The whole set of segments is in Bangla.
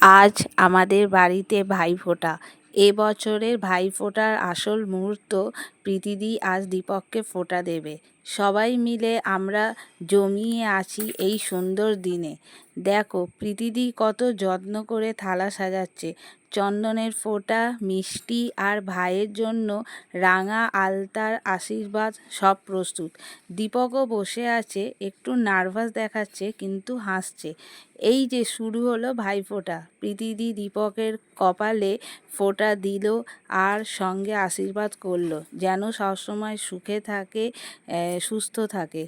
আজ আমাদের বাড়িতে ভাইফোঁটা। এ বছরের ভাইফোঁটার আসল মুহূর্ত প্রীতিদি আজ দীপককে ফোঁটা দেবে। সবাই মিলে আমরা জমিয়ে আছি এই সুন্দর দিনে। দেখো, প্রীতিদি কত যত্ন করে থালা সাজাচ্ছে। চন্দনের ফোঁটা, মিষ্টি আর ভাইয়ের জন্য রাঙা আলতার আশীর্বাদ সব প্রস্তুত। দীপকও বসে আছে, একটু নার্ভাস দেখাচ্ছে কিন্তু হাসছে। এই যে শুরু হলো ভাইফোঁটা প্রীতিদি দীপকের কপালে ফোঁটা দিল আর সঙ্গে আশীর্বাদ করল, যেন সবসময় সুখে থাকে সুস্থ থাকে।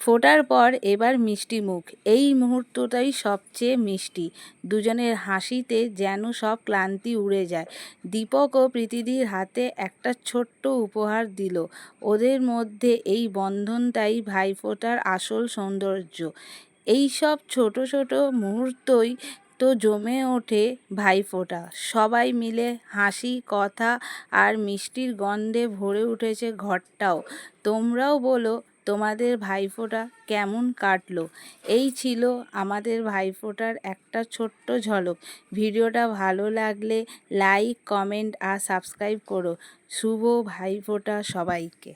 ফোটার পর এবার মিষ্টি মুখ। এই মুহূর্তটাই সবচেয়ে মিষ্টি। দুজনের হাসিতে যেন সব ক্লান্তি উড়ে যায়। দীপক ও প্রীতিদির হাতে একটা ছোট্ট উপহার দিল। ওদের মধ্যে এই বন্ধনটাই ভাইফোঁটার আসল সৌন্দর্য। এই সব ছোট ছোট মুহূর্তই তো জমে ওঠে ভাইফোঁটা। সবাই মিলে হাসি, কথা আর মিষ্টির গন্ধে ভরে উঠেছে ঘরটাও। তোমরাও বলো তোমাদের ভাইফোঁটা কেমন কাটলো? এই ছিল আমাদের ভাইফোঁটার একটা ছোট্ট ঝলক। ভিডিওটা ভালো লাগলে লাইক, কমেন্ট আর সাবস্ক্রাইব করো। শুভ ভাইফোঁটা সবাইকে।